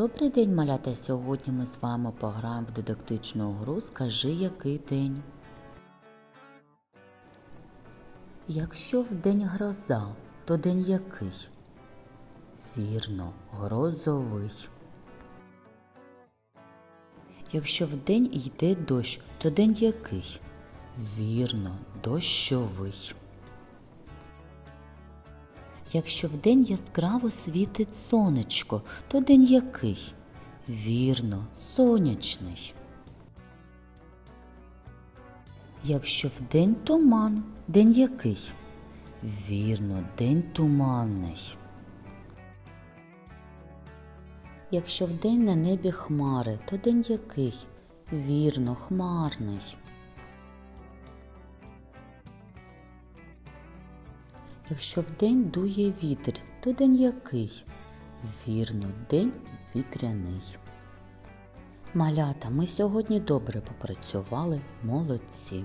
Добрий день, малята! Сьогодні ми з вами пограємо в дидактичну гру Скажи, який день. Якщо вдень гроза, то день який? Вірно, грозовий. Якщо вдень йде дощ, то день який? Вірно, дощовий. Якщо вдень яскраво світить сонечко, то день який? Вірно, сонячний. Якщо вдень туман, день який? Вірно, день туманний. Якщо вдень на небі хмари, то день який? Вірно, хмарний. Якщо вдень дує вітер, то день який? Вірно, день вітряний. Малята, ми сьогодні добре попрацювали, молодці.